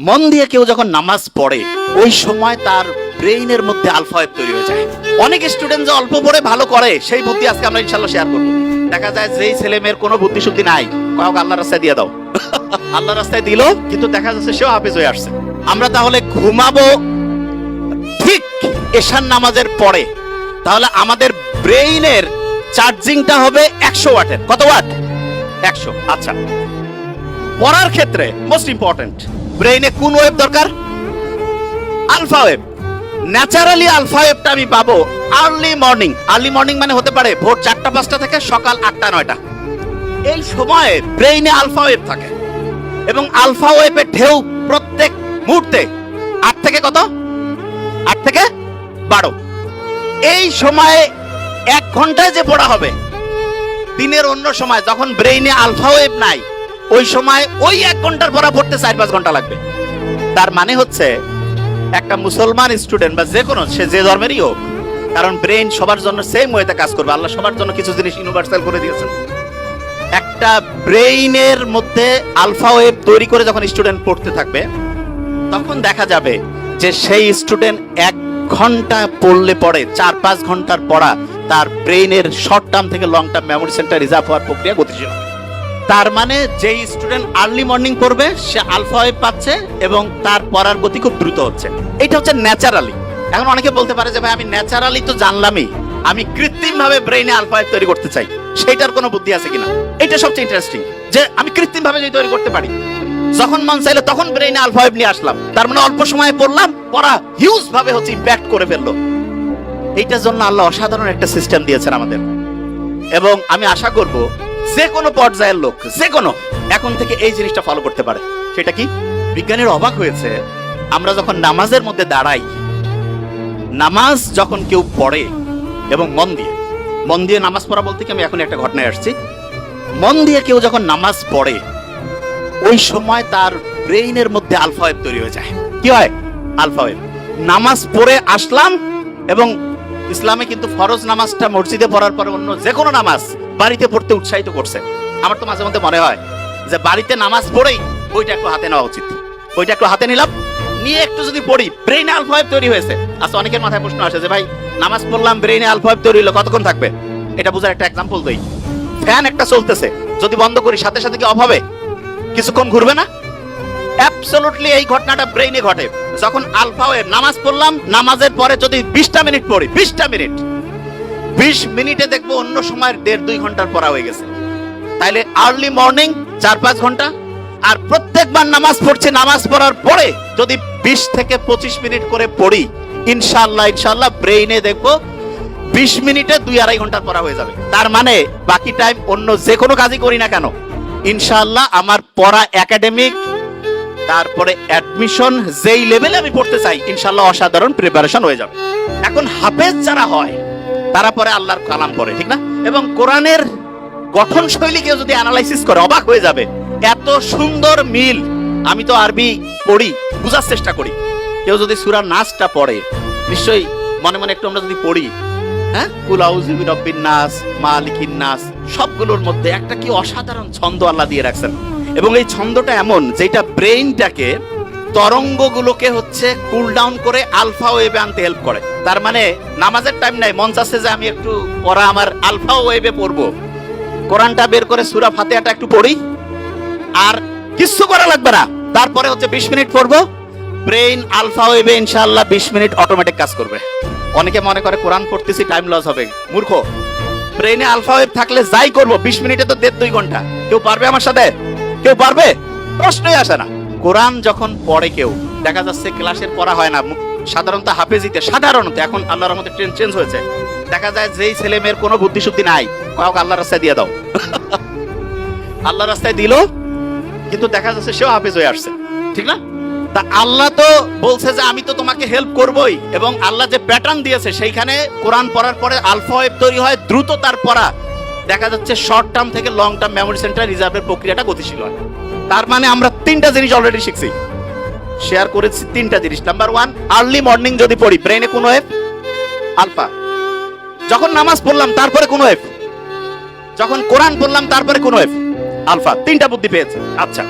মন দিয়ে কেউ যখন নামাজ পড়ে, ওই সময় তার ব্রেইনের মধ্যে আলফা ওয়েভ তৈরি হয়ে যায়। অনেক স্টুডেন্ট যে অল্প পড়ে ভালো করে, সেই বুদ্ধি আজকে আমরা ইনশাল্লাহ শেয়ার করব। দেখা যায় যেই ছেলে মেয়ের কোনো বুদ্ধি শুদ্ধি নাই কাউকে আল্লাহ রাস্তায় দিয়ে দাও। আল্লাহ রাস্তায় দিল, কিন্তু দেখা যাচ্ছে সেও হাফিজ হয়ে আসছে। আমরা তাহলে ঘুমাবো ঠিক এশার নামাজের পরে। তাহলে আমাদের ব্রেইনের চার্জিংটা হবে একশো ওয়াটের। কত ওয়াট? একশো। আচ্ছা। পড়ার ক্ষেত্রে মোস্ট ইম্পর্টেন্ট ব্রেইনে কোন ওয়েভ দরকার? আলফা ওয়েভ ন্যাচারালি আলফা ওয়েভটা আমি পাবো আর্লি মর্নিং আর্লি মর্নিং মানে হতে পারে ভোর চারটা, পাঁচটা থেকে সকাল আটটা, নয়টা। এই সময়ে ব্রেইনে আলফা ওয়েভ থাকে। এবং আলফা ওয়েভের ঢেউ প্রত্যেক মুহূর্তে আট থেকে কত? আট থেকে বারো। এই সময়ে এক ঘন্টায় যে পড়া হবে, দিনের অন্য সময়, যখন ব্রেইনে আলফা ওয়েভ নাই ওই সময় ওই এক ঘণ্টার পড়া পড়তে চার পাঁচ ঘণ্টা লাগবে। তার মানে হচ্ছে, একটা মুসলমান স্টুডেন্ট বা যে কোনো, সে যে ধর্মেরই হোক, কারণ ব্রেইন সবার জন্য সেম ওয়েতে কাজ করবে। আল্লাহ সবার জন্য কিছু জিনিস ইউনিভার্সাল করে দিয়েছেন। একটা ব্রেইনের মধ্যে আলফা ওয়েভ তৈরি করে যখন স্টুডেন্ট পড়তে থাকবে, তখন দেখা যাবে যে সেই স্টুডেন্ট এক ঘণ্টা পড়লে পড়ে চার পাঁচ ঘণ্টার পড়া তার ব্রেইনের শর্ট টার্ম থেকে long term memory centre reserve হওয়ার প্রক্রিয়া গতিশীল হবে। তার মানে যেই স্টুডেন্ট আর্লি মর্নিং করবে সে আলফা ওয়েভ পাচ্ছে এবং তার পড়ার গতি খুব দ্রুত হচ্ছে। এটা হচ্ছে ন্যাচারালি এখন অনেকে বলতে পারে যে, ভাই, আমি ন্যাচারালি তো জানলামই। আমি কৃত্রিম ভাবে ব্রেইনে আলফা ওয়েভ তৈরি করতে চাই। সেইটার কোনো বুদ্ধি আছে কিনা? এটা সবচেয়ে ইন্টারেস্টিং যে আমি কৃত্রিম ভাবে যদি তৈরি করতে পারি, যখন মন চাইলো, তখন ব্রেইনে আলফা ওয়েভ নিয়ে আসলাম। তার মানে অল্প সময়ে পড়লাম, পড়া হিউজ ভাবে হচ্ছে ইম্প্যাক্ট করে ফেলল। এইটার জন্য আল্লাহ অসাধারণ একটা সিস্টেম দিয়েছেন আমাদের। এবং আমি আশা করব যে কোনো পর্যায়ের লোক, যে কোনো, এখন থেকে এই জিনিসটা ফলো করতে পারে। সেটা কি? বিজ্ঞানীর অবাক হয়েছে, আমরা যখন নামাজের মধ্যে দাঁড়াই, নামাজ যখন কেউ পড়ে এবং মন দিয়ে মন দিয়ে নামাজ পড়া বলতে কি আমি এখন একটা ঘটনায় আসছি? মন দিয়ে কেউ যখন নামাজ পড়ে, ওই সময় তার ব্রেইনের মধ্যে আলফা ওয়েভ তৈরি হয়ে যায়। কি হয়? আলফা ওয়েভ নামাজ পড়ে আসলাম এবং ইসলামে কিন্তু ফরজ নামাজটা মসজিদে পড়ার পরে অন্য যে কোনো নামাজ বাড়িতে পড়তে উৎসাহিত করছে। আমার তো মাঝে মধ্যে মনে হয় যে বাড়িতে নামাজ পড়েই বইটা একটু হাতে নেওয়া উচিত। বইটা একটু হাতে নিলাম, নিয়ে একটু যদি পড়ি ব্রেইনে আলফা তৈরি হয়েছে। আচ্ছা অনেকের মাথায় প্রশ্ন আসে যে ভাই, নামাজ পড়লাম ব্রেইনে আলফা তৈরি হলো, কতক্ষণ থাকবে? এটা বোঝার একটা এক্সাম্পল দেই। ফ্যান একটা চলতেছে, যদি বন্ধ করি, সাথে সাথে কি অফ হবে? কিছুক্ষণ ঘুরবে না? অ্যাবসলুটলি এই ঘটনাটা ব্রেইনে ঘটে। যখন আলফা নামাজ পড়লাম, নামাজের পরে যদি বিশটা মিনিট পড়ি, বিশটা মিনিট বিশ মিনিটে দেখব অন্য সময়ের দেড় দুই ঘণ্টার পড়া হয়ে গেছে। তাইলে আর্লি মর্নিং চার পাঁচ ঘণ্টা, আর প্রত্যেকবার নামাজ পড়ছে, নামাজ পড়ার পরে যদি বিশ থেকে পঁচিশ মিনিট করে পড়ি ইনশাল্লাহ ইনশাল্লাহ ব্রেইনে দেখব বিশ মিনিটে দুই আড়াই ঘণ্টার পড়া হয়ে যাবে। তার মানে বাকি টাইম অন্য যে কোনো কাজই করি না কেন ইনশাল্লাহ আমার পড়া একাডেমিক তারপরে অ্যাডমিশন যেই লেভেলে আমি পড়তে চাই ইনশাল্লাহ অসাধারণ প্রিপারেশন হয়ে যাবে। এখন হাফেজ যারা হয় তারা পরে আল্লাহর কালাম পড়ে, ঠিক না? এবং কোরআনের গঠন শৈলী কেউ যদি অ্যানালাইসিস করে, অবাক হয়ে যাবে। এত সুন্দর মিল আমি তো আরবি পড়ি, বুঝার চেষ্টা করি। কেউ যদি সুরা নাচটা পড়ে, নিশ্চয়ই মনে মনে একটু আমরা যদি পড়ি হ্যাঁ? নাস, মালিকিন নাস, সবগুলোর মধ্যে একটা কি অসাধারণ ছন্দ আল্লাহ দিয়ে রাখছেন। এবং এই ছন্দটা এমন, যেটা ব্রেইনটাকে তরঙ্গগুলোকে হচ্ছে কুল ডাউন করে আলফা ওয়েভে আনতে হেল্প করে। তার মানে নামাজের টাইম নাই যে আমি একটু পড়া, আমার আলফা ওয়েভে পড়ব। কোরআনটা বের করে সুরা একটু পড়ি। আর করা লাগবে না, তারপরে হচ্ছে বিশ মিনিট পড়ব। ব্রেইন আলফা ওয়েভে ইনশাআল্লাহ বিশ মিনিট অটোমেটিক কাজ করবে। অনেকে মনে করে কোরআন পড়তেছি টাইম লস হবে। মূর্খ। ব্রেইনে আলফা ওয়েভ থাকলে যাই করব, বিশ মিনিটে তো দেড় দুই ঘণ্টা। কেউ পারবে আমার সাথে? কেউ পারবে? প্রশ্নই আসে না। কোরআন যখন পড়ে কেউ, দেখা যাচ্ছে ক্লাসের পড়া হয় না সাধারণত হাফেজিতে, সাধারণত, এখন আল্লাহর রহমতে ট্রেন চেঞ্জ হয়েছে। দেখা যায় যেই ছেলে মেয়ের কোনো বুদ্ধি শুদ্ধি নাই কাউকে আল্লাহ রাস্তায় দিয়ে দাও। আল্লাহ রাস্তায় দিল, কিন্তু দেখা যাচ্ছে সেও হাফেজ হয়ে আসছে। ঠিক না? তা আল্লাহ তো বলছে যে, আমি তো তোমাকে হেল্প করবই। এবং আল্লাহ যে প্যাটার্ন দিয়েছে, সেইখানে কোরআন পড়ার পরে আলফা ওয়েভ তৈরি হয়, দ্রুত তার পড়া। দেখা যাচ্ছে শর্ট টার্ম থেকে লং টার্ম মেমোরি সেন্টার রিজার্ভের প্রক্রিয়াটা গতিশীল হয়। তার মানে আমরা তিনটা জিনিস অলরেডি শিখছি। শেয়ার করেছি তিনটা জিনিস। নাম্বার ওয়ান আর্লি মর্নিং যদি পড়ি ব্রেনে কোন ওয়েভ আলফা যখন নামাজ পড়লাম, তারপরে কোন ওয়েভ যখন কোরআন পড়লাম, তারপরে কোন ওয়েভ আলফা তিনটা বুদ্ধি পেয়েছে। আচ্ছা।